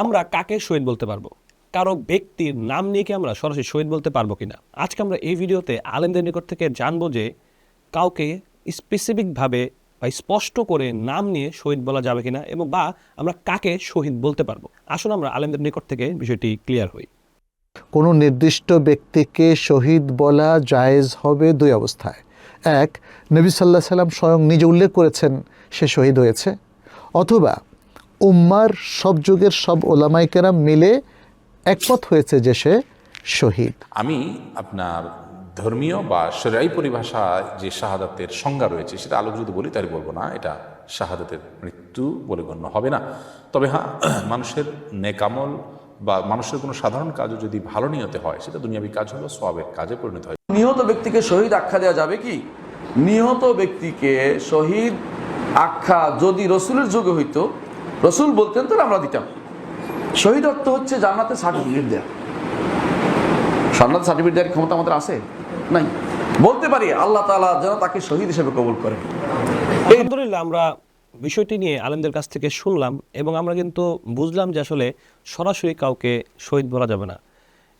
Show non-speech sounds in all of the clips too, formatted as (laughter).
আমরা কাকে শহীদ বলতে পারব? কারও ব্যক্তির নাম নিয়ে কি আমরা সরাসরি শহীদ বলতে পারব কি না আজকে আমরা এই ভিডিওতে আলেমদের নিকট থেকে জানব যে কাউকে স্পেসিফিকভাবে বা স্পষ্ট করে নাম নিয়ে শহীদ বলা যাবে কিনা এবং বা আমরা কাকে শহীদ বলতে পারব? আসুন আমরা আলেমদের নিকট থেকে বিষয়টি ক্লিয়ার হই। কোনো নির্দিষ্ট ব্যক্তিকে শহীদ বলা জায়েজ হবে দুই অবস্থায়। এক, নবী সাল্লাহ সাল্লাম স্বয়ং নিজে উল্লেখ করেছেন সে শহীদ হয়েছে। অথবা উম্মার সব যুগের সব ওলামাইকেরা মিলে একমত হয়েছে যে সে শহীদ। আমি আপনার ধর্মীয় বা সেরাই পরিভাষায় যে শাহাদাতের সংজ্ঞা রয়েছে সেটা আলোক যদি বলি তাই বলব না এটা শাহাদাতের মৃত্যু বলে গণ্য হবে না। তবে হ্যাঁ (clears throat) মানুষের নেকামল বা মানুষের কোনো সাধারণ কাজও যদি ভালো নিয়তে হয় সেটা দুনিয়াবী কাজ হলো সবের কাজে পরিণত হয়। নিহত ব্যক্তিকে শহীদ আখ্যা দেওয়া যাবে কি? নিহত ব্যক্তিকে শহীদ আখ্যা যদি রসুলের যুগে হইতো রসুল বলতেন তাহলে আমরা দিতাম। শহীদ অর্থ হচ্ছে জান্নাতে সার্টিফিকেট দেওয়া জান্নাতে সার্টিফিকেট দেওয়ার ক্ষমতা আমাদের আছে? নাই। বলতে পারি, আল্লাহ তালা যেন তাকে শহীদ হিসেবে কবুল করেন। আলহামদুলিল্লাহ, আমরা বিষয়টি নিয়ে আলেমদের কাছ থেকে শুনলাম এবং আমরা কিন্তু বুঝলাম যে আসলে সরাসরি কাউকে শহীদ বলা যাবে না।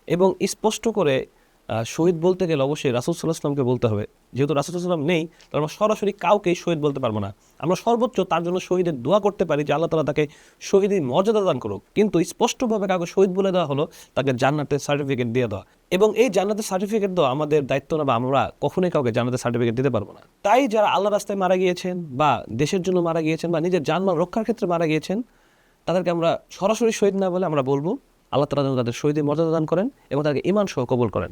এবং স্পষ্ট করে শহীদ বলতে গেলে অবশ্যই রাসুল সাল্লাহ বলতে হবে। যেহেতু রাসুল সাল্লাম নেই আমরা সরাসরি কাউকেই শহীদ বলতে পারব না। আমরা সর্বোচ্চ তার জন্য শহীদের দোয়া করতে পারি যে আল্লাহ তালা তাকে শহীদের মর্যাদা দান করুক। কিন্তু স্পষ্টভাবে কাউকে শহীদ বলে দেওয়া হলো, তাকে জান্নাতের সার্টিফিকেট দিয়ে দেওয়া। এবং এই জান্নাতের সার্টিফিকেট দেওয়া আমাদের দায়িত্ব না বা আমরা কখনোই কাউকে জান্নাতের সার্টিফিকেট দিতে পারব না। তাই যারা আল্লাহ রাস্তায় মারা গিয়েছেন বা দেশের জন্য মারা গিয়েছেন বা নিজের জানমাল রক্ষার ক্ষেত্রে মারা গিয়েছেন, তাদেরকে আমরা সরাসরি শহীদ না বলে আমরা বলব, আল্লাহ তালা যেন তাদের শহীদের মর্যাদা দান করেন এবং তাদেরকে ইমান সহ কবুল করেন।